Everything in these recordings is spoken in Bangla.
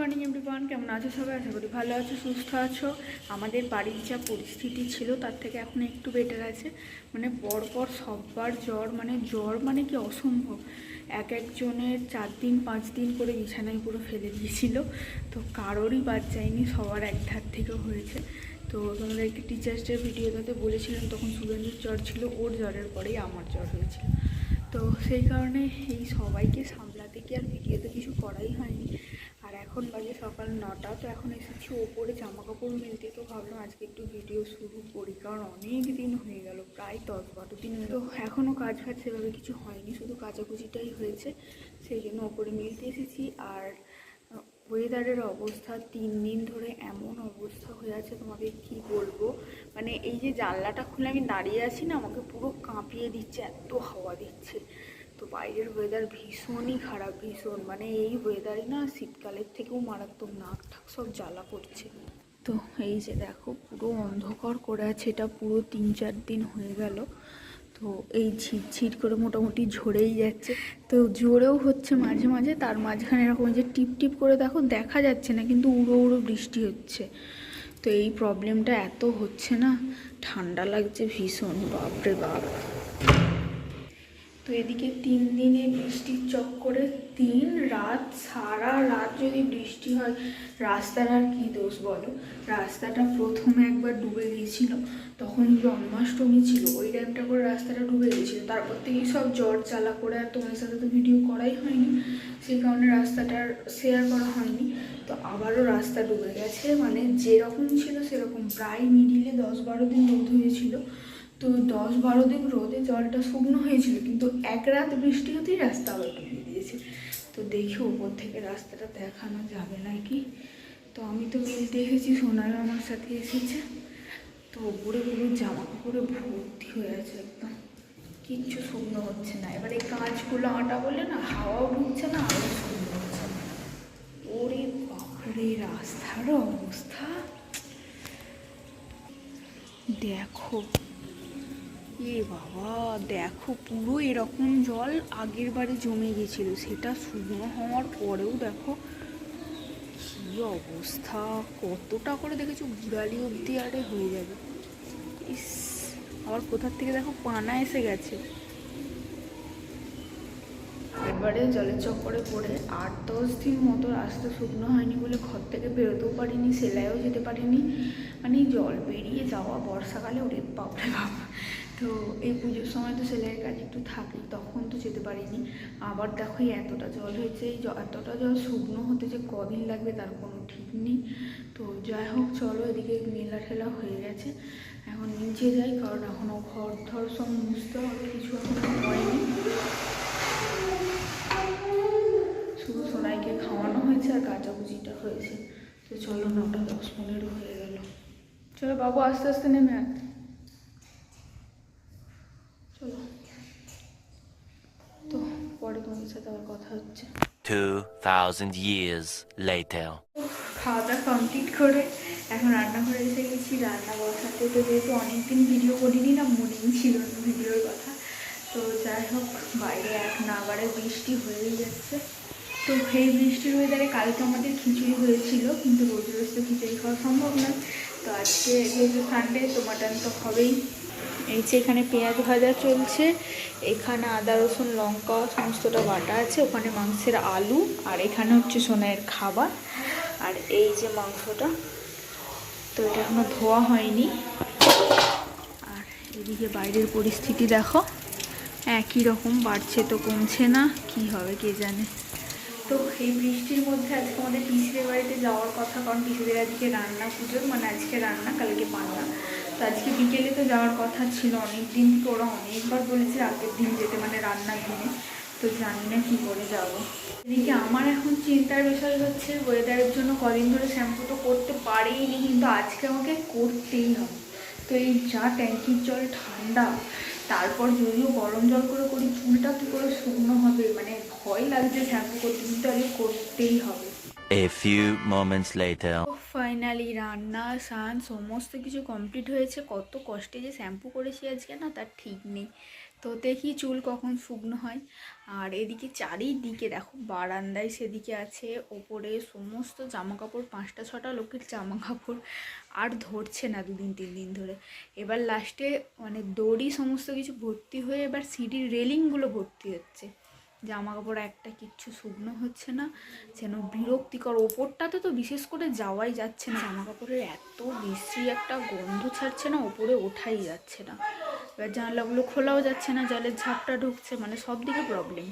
মর্নিং এভরিওয়ান কেমন আছো সবাই? আশা করি ভালো আছো, সুস্থ আছো। আমাদের বাড়ির যা পরিস্থিতি ছিল, তার থেকে এখন একটু বেটার আছে। মানে পরপর সববার জ্বর মানে জ্বর মানে কি অসম্ভব। এক একজনের চার দিন, পাঁচ দিন করে বিছানায় পুরো ফেলে দিয়েছিল। তো কারোরই বাদ যায়নি, সবার এক ধার থেকে হয়েছে। তো তোমাদেরকে টিচার্স ডে ভিডিওটাতে বলেছিলাম, তখন শুভেন্দুর জ্বর ছিল, ওর জ্বরের পরেই আমার জ্বর হয়েছিল। তো সেই কারণে এই সবাইকে সামলাতে কি আর ভিডিওতে কিছু করাই হয়নি। এখন বাজে সকাল নটা, তো এখন এসেছি ওপরে জামা কাপড় মিলতে, তো ভাবলাম আজকে একটু ভিডিও শুরু করি, কারণ অনেক দিন হয়ে গেল, প্রায় দশ বারো দিন তো এখনও কাজ ফাজ সেভাবে কিছু হয়নি, শুধু কাচাকুচিটাই হয়েছে, সেই জন্য ওপরে মিলতে এসেছি। আর ওয়েদারের অবস্থা, তিন দিন ধরে এমন অবস্থা হয়ে আছে, তোমাকে কি বলব? মানে এই যে জানলাটা খুলে আমি দাঁড়িয়ে আছি না, আমাকে পুরো কাঁপিয়ে দিচ্ছে, এত হাওয়া দিচ্ছে। তো বাইরের ওয়েদার ভীষণই খারাপ, ভীষণ। মানে এই ওয়েদারই না শীতকালের থেকেও মারাত্মক নাক ঠাক সব জ্বালা করছে। তো এই যে দেখো, পুরো অন্ধকার করে আছে, এটা পুরো তিন চার দিন হয়ে গেল। তো এই ঝিরঝির করে মোটামুটি ঝরেই যাচ্ছে। তো জোরেও হচ্ছে মাঝে মাঝে, তার মাঝখানে এরকম যে টিপ টিপ করে দেখো, দেখা যাচ্ছে না, কিন্তু উড়ো উড়ো বৃষ্টি হচ্ছে। তো এই প্রবলেমটা এত হচ্ছে না, ঠান্ডা লাগছে ভীষণ, বাপরে বাপ। তো এদিকে তিন দিনে বৃষ্টির চক্করে তিন রাত, সারা রাত যদি বৃষ্টি হয়, রাস্তার আর কী দোষ বলো? রাস্তাটা প্রথমে একবার ডুবে গিয়েছিল, তখন জন্মাষ্টমী ছিল, ওই টাইমটা করে রাস্তাটা ডুবে গিয়েছিল। তারপর থেকেই সব জ্বর চালা করে, আর তোমার সাথে তো ভিডিও করাই হয়নি, সেই কারণে রাস্তাটার শেয়ার করা হয়নি। তো আবারও রাস্তা ডুবে গেছে মানে যেরকম ছিল সেরকম। প্রায় মিডিলে দশ বারো দিন রোদ হয়েছিল। তো দশ বারো দিন রোদে জলটা শুকনো হয়েছিল, কিন্তু এক রাত বৃষ্টি হতেই রাস্তা আবার ডুবিয়ে দিয়েছে। তো দেখি ওপর থেকে রাস্তাটা দেখানো যাবে নাকি? তো আমি তো মিলতে এসেছি সোনার আমার সাথে এসেছে। তো ওপরে পুরো জামা কাপড়ে ভর্তি হয়ে আছে একদম। কিচ্ছু শুকনো হচ্ছে না। এবারে কাঁচগুলো আটা বলে না, হাওয়াও ঢুকছে না আরও শুকনো হচ্ছে। না ওরে বাপরে, রাস্তার অবস্থা। দেখো। এ বাবা, দেখো পুরো এরকম জল আগের বারে জমে গেছিল, সেটা শুকনো হওয়ার পরেও দেখো কি অবস্থা, কতটা করে দেখেছ বিড়ালি অবধি আরে হয়ে যাবে। ইস, আবার কোথার থেকে দেখো পানা এসে গেছে। এবারে জলের চক্করে পড়ে আট দশ দিন মতো রাস্তা শুকনো হয়নি বলে ঘর থেকে বেরোতেও পারিনি, সেলাইও যেতে পারিনি। মানে জল বেরিয়ে যাওয়া বর্ষাকালে, ওরে বাপরে বাপ। তো এই পুজোর সময় তো সেলাইয়ের কাজ একটু থাকে, তখন তো যেতে পারিনি। আবার দেখো এতটা জল হয়েছে, এই এতটা জল শুকনো হতে যে কদিন লাগবে তার কোনো ঠিক নেই। তো যাই হোক, চলো এদিকে মেলা ঠেলা হয়ে গেছে। এখন নিচে যাই, কারণ এখনও ঘর ধর সব মুছতে হবে, কিছু এখনও হয়নি। শুধু সোনাইকে খাওয়ানো হয়েছে আর কাচাকুচিটা হয়েছে। তো চলো নটা দশ পনেরো হয়ে গেল। চলো বাবু আস্তে আস্তে নেমে আয় চলো তো পরে তোমাদের সাথে আবার কথা হচ্ছে। 2,000 years later. খাওয়া দাওয়া কমপ্লিট করে এখন রান্নাঘরে এসে গেছি। রান্না বসাতে তো যেহেতু অনেকদিন ভিডিও করিনি না মনেই ছিল না ভিডিওর কথা। তো যাই হোক বাইরে এক নাগারে বৃষ্টি হয়েই যাচ্ছে। তো এই বৃষ্টির ওয়েদারে কালকে আমাদের খিচুড়ি হয়েছিল কিন্তু রোজ রোজ তো খিচুড়ি খাওয়া সম্ভব নয়। তো আজকে যেহেতু সানডে তো মাটন তো হবেই। এই যে এখানে পেঁয়াজ ভাজা চলছে, এখানে আদা, রসুন, লঙ্কা, সমস্তটা বাটা আছে, ওখানে মাংসের আলু, আর এখানে হচ্ছে সোনাইয়ের খাবার, আর এই যে মাংসটা, তো এটা এখনও ধোয়া হয়নি। আর এদিকে বাইরের পরিস্থিতি দেখো, একই রকম, বাড়ছে তো কমছে না, কি হবে কে জানে। তো এই বৃষ্টির মধ্যে আজকে আমাদের পিসিদের বাড়িতে যাওয়ার কথা, কারণ পিসিদের আজকে রান্না পুজো মানে আজকে রান্না, কালকে পান্না। তো আজকে বিকেলে তো যাওয়ার কথা ছিল, অনেক দিন থেকে ওরা অনেকবার বলেছে রাতের দিন যেতে মানে রান্নার দিনে। তো জানি না কী করে যাব। এদিকে আমার এখন চিন্তার বিষয় হচ্ছে ওয়েদারের জন্য কদিন ধরে শ্যাম্পু তো করতে পারিনি, কিন্তু আজকে আমাকে করতেই হবে। তো এই যা ট্যাঙ্কির জল, ঠান্ডা। তারপর যদিও গরম জল করে করি, চুলটা কী করে শুকনো হবে? মানে ভয় লাগছে শ্যাম্পু করতে, কিন্তু আগে করতেই হবে। A few moments later. Finally রান্না, স্নান, সমস্ত কিছু কমপ্লিট হয়েছে। কত কষ্টে যে শ্যাম্পু করেছি আজকে, না, তার ঠিক নেই। তো দেখি চুল কখন শুকনো হয়। আর এদিকে চারিদিকে, দেখো, বারান্দায় সেদিকে আছে। ওপরে সমস্ত জামা কাপড় পাঁচটা, ছটা লোকের জামা কাপড় আর ধরছে না দুদিন, তিন দিন ধরে। এবার লাস্টে মানে দড়ি সমস্ত কিছু ভর্তি হয়ে, এবার সিঁড়ির রেলিংগুলো ভর্তি হচ্ছে। জামা কাপড় একটা কিচ্ছু শুকনো হচ্ছে না, যেন বিরক্তিকর। ওপরটাতে তো বিশেষ করে যাওয়াই যাচ্ছে না। জামা কাপড়ের এত বেশি একটা গন্ধ ছাড়ছে না, ওপরে ওঠাই যাচ্ছে না। এবার জানলাগুলো খোলাও যাচ্ছে না, জলের ঝাপটা ঢুকছে মানে সব দিকে প্রবলেম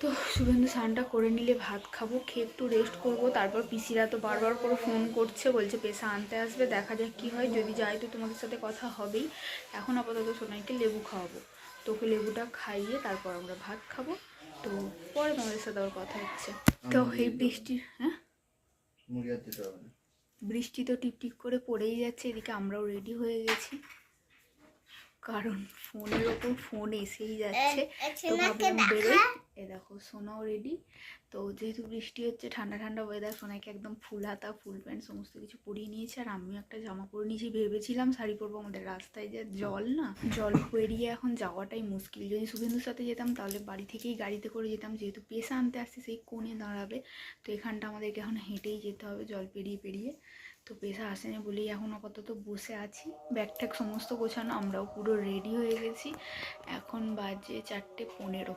তো শুভেন্দু স্নানটা করে নিলে ভাত খাব, খেয়ে একটু রেস্ট করব। তারপর পিসিরা তো বারবার করে ফোন করছে, বলছে পেশা আনতে আসবে, দেখা যাক কী হয়। যদি যাই তো তোমাদের সাথে কথা হবেই। এখন আপাতত সোনাইকে লেবু খাওয়াবো। তোকে লেবুটা খাইয়ে তারপর আমরা ভাত খাব। তো পরে তোমাদের সাথে আবার কথা হচ্ছে। তো এই বৃষ্টি হ্যাঁ? বৃষ্টি তো টিপটিপ করে পড়েই যাচ্ছে এদিকে আমরাও রেডি হয়ে গেছি। কারণ ফোনের ওপর ফোন এসেই যাচ্ছে। তো ভাবলাম বেরোই। দেখো সোনাও রেডি তো যেহেতু বৃষ্টি হচ্ছে, ঠান্ডা ঠান্ডা ওয়েদার সোনাকে একদম ফুল হাতা, ফুল প্যান্ট সমস্ত কিছু পরিয়ে নিয়েছে। আর আমিও একটা জামা পরে নিয়েছি, ভেবেছিলাম শাড়ি পরবো। আমাদের রাস্তায় যে জল না, জল পেরিয়ে এখন যাওয়াটাই মুশকিল। যদি শুভেন্দুর সাথে যেতাম, তাহলে বাড়ি থেকেই গাড়িতে করে যেতাম। যেহেতু পেশা আনতে আসছে, সেই কোণে দাঁড়াবে। তো এখানটা আমাদেরকে এখন হেঁটেই যেতে হবে, জল পেরিয়ে পেরিয়ে। তো পেশা আসেনি বলেই এখন আপাতত বসে আছি। ব্যাগ ট্যাগ সমস্ত গোছানো, আমরাও পুরো রেডি হয়ে গেছি। এখন বাজে চারটে পনেরো।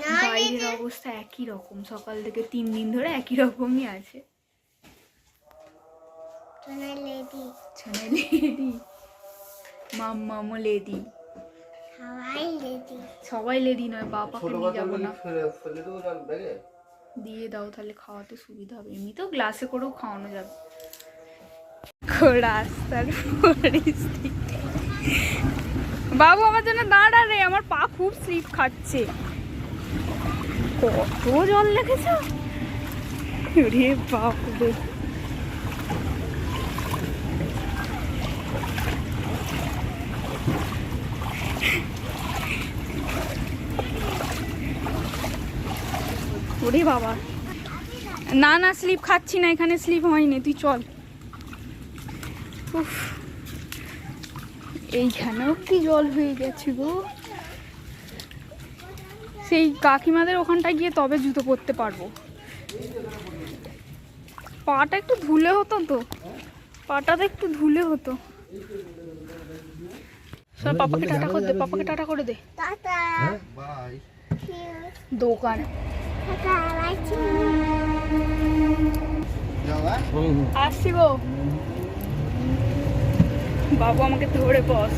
বাইরের অবস্থা একই রকম। সকাল থেকে তিন দিন ধরে একই রকমই আছে। লেডি। ছেলে লেডি। সবাই লেডি। নয় বাবাকে নিয়ে যাব না। ফেলে ফেলে দেবো জল ব্যাগে? দিয়ে দাও তাহলে খাওয়াতে সুবিধা হবে। এমনিতেও গ্লাসে করেও খাওয়ানো যাবে। রাস্তার পরিস্থিতি। বাবু আমার জন্য দাঁড়া রে আমার পা খুব স্লিপ খাচ্ছে। কত জল লেগেছ? ওরে বাবা। না না, স্লিপ খাচ্ছি না, এখানে স্লিপ হয়নি, তুই চল। উফ। এইখানেও কি জল হয়ে গেছে গো? সেই কাকিমাদের ওখানটায় গিয়ে তবে জুতো পরতে পারব। পাটা একটু ধুলে হতো তো। পাটাতে একটু ধুলে হতো। শোন, পাপাকে টাটা করে দে পাপাকে টাটা করে দে। টাটা। বাই। দোকান। টাটা লাইছি যাওয়া? আসছি গো। বাবু আমাকে ধরে বস।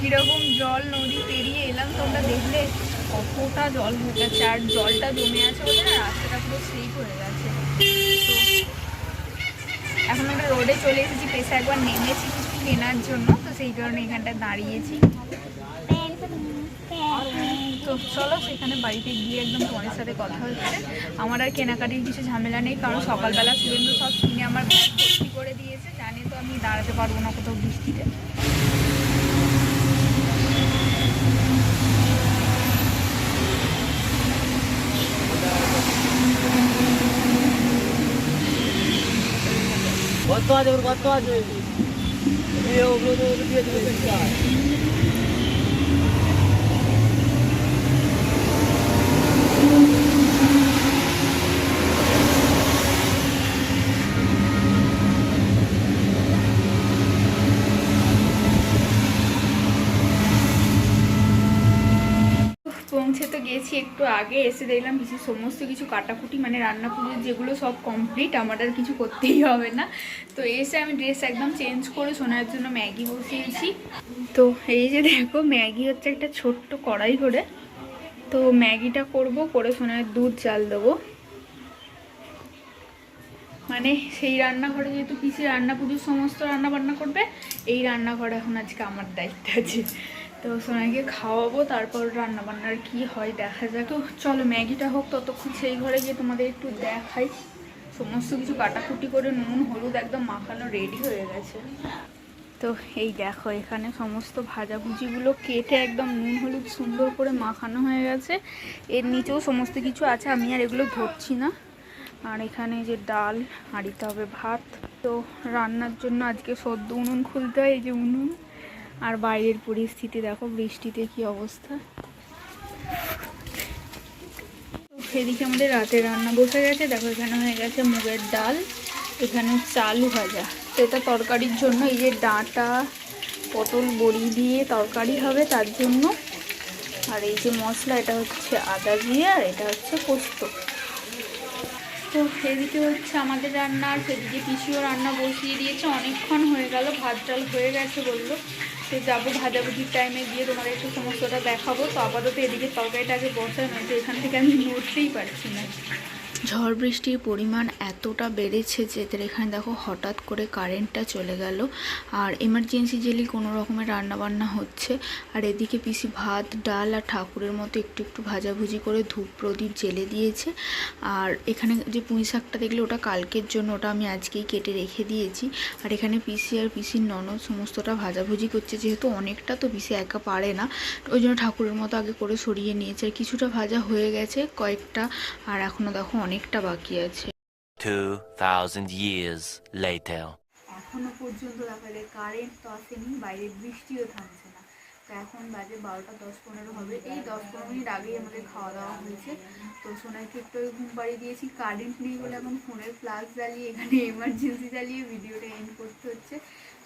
কীরকম জল নদী পেরিয়ে এলাম, তোমরা দেখলে কতটা জল গেছে, আর জলটা জমে আছে বলে না, রাস্তাটা পুরো স্লিপ হয়ে গেছে। এখন আমরা রোডে চলে এসেছি, পেশা একবার নেমেছি কিছু কেনার জন্য, তো সেই কারণে এখানটায় দাঁড়িয়েছি। তো চলো সেখানে বাড়িতে গিয়ে একদম তোমাদের সাথে কথা হচ্ছে। আমার আর কেনাকাটির কিছু ঝামেলা নেই, কারণ সকালবেলা সুরেন্দ্র সব কিনে আমার ভর্তি করে দিয়েছে জানে তো আমি দাঁড়াতে পারব না কোথাও বৃষ্টিতে। কত আছে ওর কত আছে এই ওগুলো তো ওগুলো দিয়ে দেবে পৌঁছে তো গেছি একটু আগে, এসে দেখলাম কিছু সমস্ত কিছু কাটাকুটি মানে রান্না পুজোর যেগুলো সব কমপ্লিট আমার আর কিছু করতেই হবে না। তো এসে আমি ড্রেস একদম চেঞ্জ করে শোনার জন্য ম্যাগি বসিয়েছি। তো এই যে দেখো, ম্যাগি হচ্ছে একটা ছোট্ট কড়াই করে তো ম্যাগিটা করব, করে সোনার দুধ চাল দেবো। মানে সেই রান্নাঘরে যেহেতু পিসি রান্না পুজোর সমস্ত রান্না বান্না করবে, এই রান্নাঘরে এখন আজকে আমার দায়িত্ব আছে। তো সোনাইকে খাওয়াবো, তারপর রান্না বান্নার কি হয় দেখা যাক। তো চলো, ম্যাগিটা হোক, ততক্ষণ সেই ঘরে গিয়ে তোমাদের একটু দেখাই। সমস্ত কিছু কাটাকুটি করে নুন, হলুদ একদম মাখানো রেডি হয়ে গেছে। তো এই দেখো, এখানে সমস্ত ভাজাভুজিগুলো কেটে একদম নুন, হলুদ সুন্দর করে মাখানো হয়ে গেছে। এর নিচেও সমস্ত কিছু আছে, আমি আর এগুলো ধরছি না। আর এখানে যে ডাল হাঁড়িতে হবে ভাত। তো রান্নার জন্য আজকে সদ্য উনুন খুলতে হয়, এই যে উনুন। আর বাইরের পরিস্থিতি দেখো, বৃষ্টিতে কি অবস্থা। সেদিকে আমাদের রাতে রান্না বসে গেছে, দেখো এখানে হয়ে গেছে মুগের ডাল, এখানে চালু ভাজা। তো এটা তরকারির জন্য, এই যে ডাঁটা, পটল বড়ি দিয়ে তরকারি হবে তার জন্য। আর এই যে মশলা, এটা হচ্ছে আদা দিয়ে আর এটা হচ্ছে পোস্ত। তো সেদিকে হচ্ছে আমাদের রান্না, আর সেদিকে পিসিও রান্না বসিয়ে দিয়েছে, অনেকক্ষণ হয়ে গেল, ভাত ডাল হয়ে গেছে বলল। তো যাব ভাজাভুজির টাইমে গিয়ে তোমাদের একটু সমস্তটা দেখাবো। তো আপাতত এদিকে তরকারিটা আগে বসে বসানো যে এখান থেকে আমি নড়তেই পারছি না। ঝড় বৃষ্টির পরিমাণ এতটা বেড়েছে যে এখানে দেখো হঠাৎ করে কারেন্টটা চলে গেল। আর এমার্জেন্সি জেলি কোনো রকমের রান্নাবান্না হচ্ছে। আর এদিকে পিসি ভাত, ডাল আর ঠাকুরের মতো একটু একটু ভাজাভুজি করে ধূপ প্রদীপ জেলে দিয়েছে। আর এখানে যে পুঁই শাকটা দেখলে ওটা কালকের জন্য, ওটা আমি আজকেই কেটে রেখে দিয়েছি। আর এখানে পিসি আর পিসির ননদ সমস্তটা ভাজাভুজি করছে, যেহেতু অনেকটা তো পিসি একা পারে না। ওই জন্য ঠাকুরের মতো আগে করে সরিয়ে নিয়েছে। আর কিছুটা ভাজা হয়ে গেছে কয়েকটা। আর এখনও দেখো অনেকটা বাকি আছে। 2,000 years later. এখনও পর্যন্ত দেখালে কারেন্ট তো আসেনি বাইরে বৃষ্টিও থামছে না। তো এখন বাজে বারোটা দশ পনেরো হবে। এই দশ পনেরো মিনিট আগেই আমাদের খাওয়া দাওয়া হয়েছে। তো সোনাইকে একটু ঘুম পাড়িয়ে দিয়েছি। কারেন্ট নেই বলে এখন ফোনের ফ্লাশ জ্বালিয়ে এখানে এমার্জেন্সি জ্বালিয়ে ভিডিওটা এন্ড করতে হচ্ছে।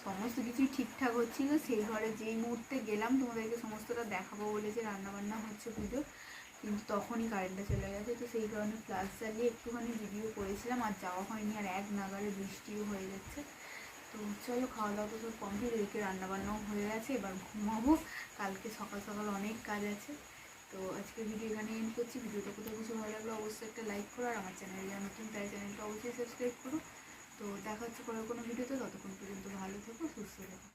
সমস্ত কিছুই ঠিকঠাক হচ্ছিল। সেই ঘরে যেই মুহূর্তে গেলাম তোমাদেরকে সমস্তটা দেখাবো বলে যে রান্নাবান্না হচ্ছে পুজো কিন্তু তখনই কারেন্টটা চলে গেছে। তো সেই কারণে ফ্লাশ চালিয়ে একটুখানি ভিডিও করেছিলাম, আর যাওয়া হয়নি, আর এক নাগারে বৃষ্টিও হয়ে যাচ্ছে। তো চলো খাওয়া দাওয়া তো সব কমপ্লিট এদিকে রান্নাবান্নাও হয়ে গেছে, এবার ঘুমাবো। কালকে সকাল সকাল অনেক কাজ আছে। তো আজকে ভিডিও এখানে এন্ড করছি। ভিডিওটা কোথাও কিছু ভালো লাগল অবশ্যই একটা লাইক করো, আর আমার চ্যানেল যারা নতুন তাই চ্যানেলটা অবশ্যই সাবস্ক্রাইব করো। তো দেখা হচ্ছে পরের কোনো ভিডিওতে ততক্ষণ পর্যন্ত ভালো থেকো, সুস্থ থেকো।